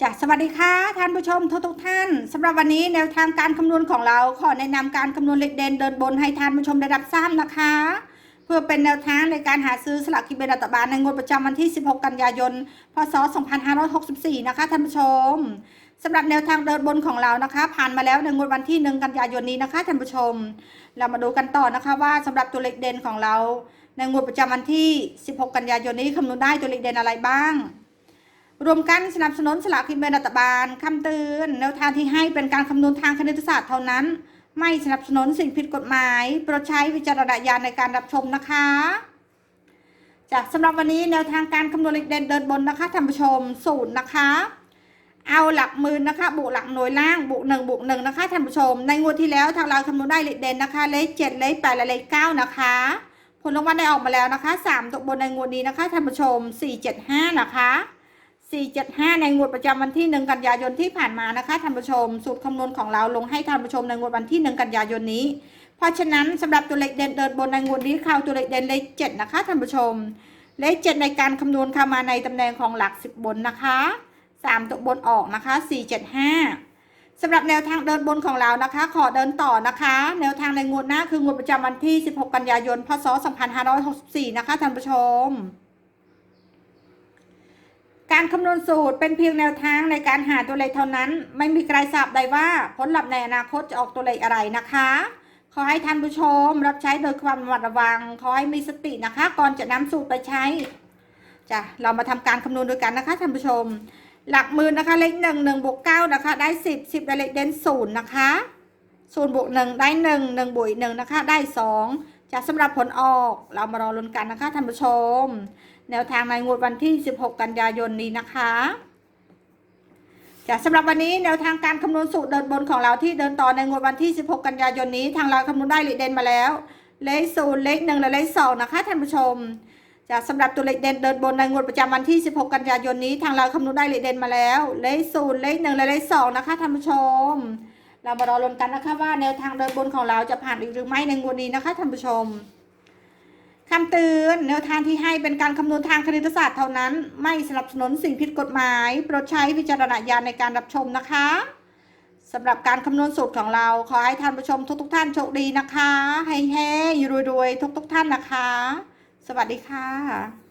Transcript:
จ้ะสวัสดีค่ะท่านผู้ชมทุกทุกท่านสำหรับวันนี้แนวทางการคำนวณของเรา ขอแนะนำการคำนวณเลขเด่นเดินบนให้ท่านผู้ชมได้รับทราบนะคะ เพื่อเป็นแนวทางในการหาซื้อสลากกินแบ่งรัฐบาลในงวดประจำวันที่ 16 กันยายน พศ 2564 นะคะท่านผู้ชมสำหรับแนวทางเดินบนของเรานะคะ ผ่านมาแล้วในงวดวันที่ 1 กันยายนนี้นะคะท่านผู้ชม เรามาดูกันต่อนะคะว่าสำหรับตัวเลขเด่นของเรา ในงวดประจำวันที่ 16 กันยายนนี้คำนวณได้ตัวเลขเด่นอะไรบ้าง รวมกันสนับสนุนสลากกินแบ่งรัฐบาลคำเตือนแนวทางที่ให้เป็นการคำนวณทางคณิตศาสตร์เท่านั้น ไม่สนับสนุนสิ่งผิดกฎหมายโปรดใช้วิจารณญาณในการรับชมนะคะ จากสำหรับวันนี้แนวทางการคำนวณเลขเด่นเดินบนนะคะท่านผู้ชมศูนย์นะคะ เอาหลักหมื่นนะคะบวกหลักหน่วยล่างบวกหนึ่งบวกหนึ่งนะคะท่านผู้ชม ในงวดที่แล้วทางเราคำนวณได้เลขเด่นนะคะ เลขเจ็ดเลขแปดและเลขเก้านะคะ ผลรางวัลได้ออกมาแล้วนะคะสามตัวบนในงวดนี้นะคะท่านผู้ชมสี่เจ็ดห้านะคะ 475 ในงวดประจำวันที่ 1 กันยายนที่ผ่านมานะคะท่านผู้ชม สูตรคำนวณของเราลงให้ท่านผู้ชมในงวดวันที่ 1 กันยายนนี้ เพราะฉะนั้นสำหรับตัวเลขเด่นเดินบนในงวดนี้เข้าตัวเลขเด่นเลข7นะคะท่านผู้ชม เลข7ในการคำนวณเข้ามาในตำแหน่งของหลัก 10 บนนะคะ 3 ตัวบนออกนะคะ 475สำหรับแนวทางเดินบนของเรานะคะ ขอเดินต่อนะคะ แนวทางในงวดหน้าคืองวดประจำวันที่ 16 กันยายน พศ 2564 นะคะท่านผู้ชม การคำนวณสูตรเป็นเพียงแนวทางในการหาตัวเลขเท่านั้น ไม่มีใครทราบได้ว่าผลลัพธ์ในอนาคตจะออกตัวเลขอะไรนะคะ ขอให้ท่านผู้ชมรับใช้โดยความระมัดระวัง ขอให้มีสตินะคะ ก่อนจะนำสูตรไปใช้จ้ะเรามาทำการคำนวณด้วยกันนะคะท่านผู้ชม หลักหมื่นนะคะเลขหนึ่งหนึ่งบวกเก้านะคะ ได้สิบสิบได้เลขเด่นศูนย์นะคะศูนย์บวกหนึ่งได้หนึ่งหนึ่งบวกอีกหนึ่งนะคะ ได้สอง จะสำหรับผลออกเรามารอลุ้นกันนะคะท่านผู้ชม แนวทางในงวดวันที่ 16 กันยายนนี้นะคะจะสำหรับวันนี้แนวทางการคำนวณสูตรเดินบนของเราที่เดินต่อในงวดวันที่ 16 กันยายนนี้ ทางเราคำนวณได้เลขเด่นมาแล้ว เลขศูนย์เลขหนึ่งและเลขสองนะคะท่านผู้ชมจะสำหรับตัวเลขเด่นเดินบนในงวดประจำวันที่ 16 กันยายนนี้ ทางเราคำนวณได้เลขเด่นมาแล้ว เลขศูนย์เลขหนึ่งและเลขสองนะคะท่านผู้ชม เรามารอลุ้นกันนะคะว่าแนวทางเดินบนของเราจะผ่านอีกหรือไม่ในงวดนี้นะคะท่านผู้ชมคำเตือนแนวทางที่ให้เป็นการคำนวณทางคณิตศาสตร์เท่านั้น ไม่สนับสนุนสิ่งผิดกฎหมายโปรดใช้วิจารณญาณในการรับชมนะคะสำหรับการคำนวณสูตรของเราขอให้ท่านผู้ชมทุกๆทท่านโชคดีนะคะให้แห้รวยๆทุกๆทท่านนะคะ สวัสดีค่ะ